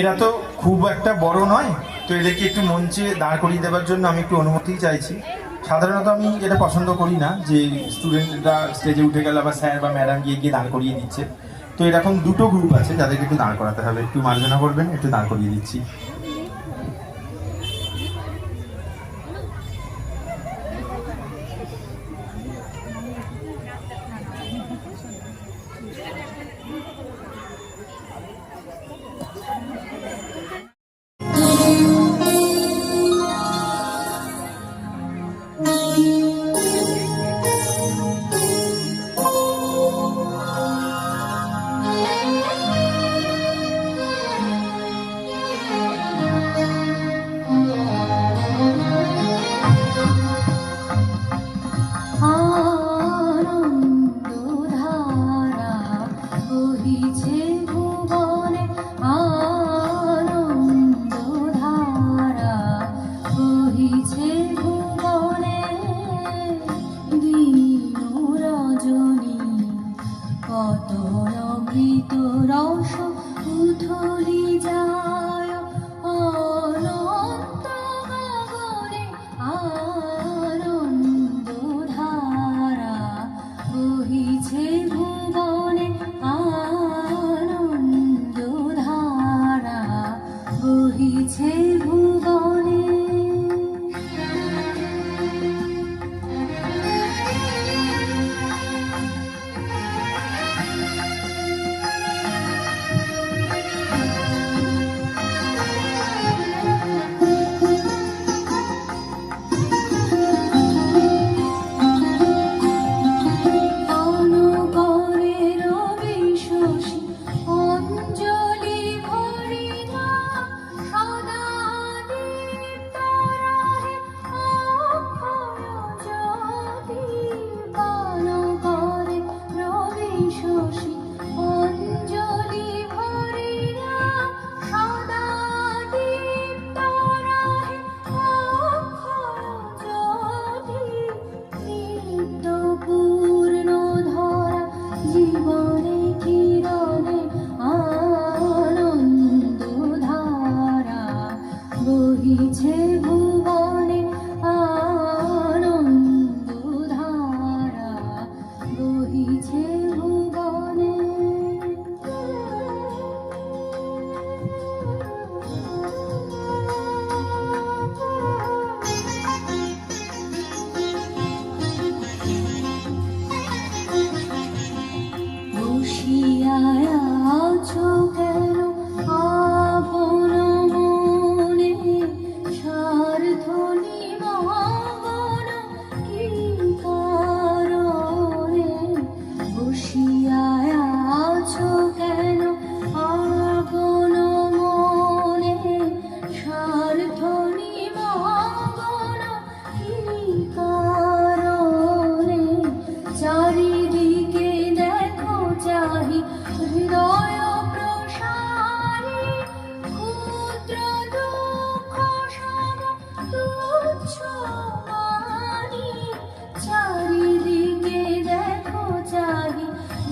এরা তো খুব একটা বড় নয়, তো এদেরকে একটু মঞ্চে দাঁড় করিয়ে দেওয়ার জন্য আমি একটু অনুমতি চাইছি। সাধারণত আমি এটা পছন্দ করি না, যে স্টুডেন্টরা স্টেজে উঠে গেল বা স্যার বা ম্যাডাম গিয়ে গিয়ে দাঁড় করিয়ে দিচ্ছে। তো এরকম দুটো গ্রুপ আছে, যাদেরকে একটু দাঁড় করাতে হবে। একটু মার্জনা করবেন, একটু দাঁড় করিয়ে দিচ্ছি।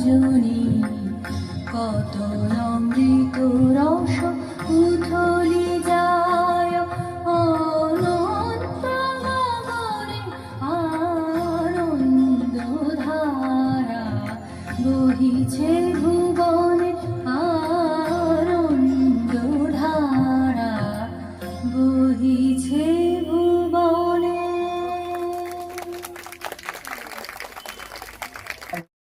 রজনী কত অমৃত রস উথলি যায় অনন্ত আনন্দ ধারা বহিছে।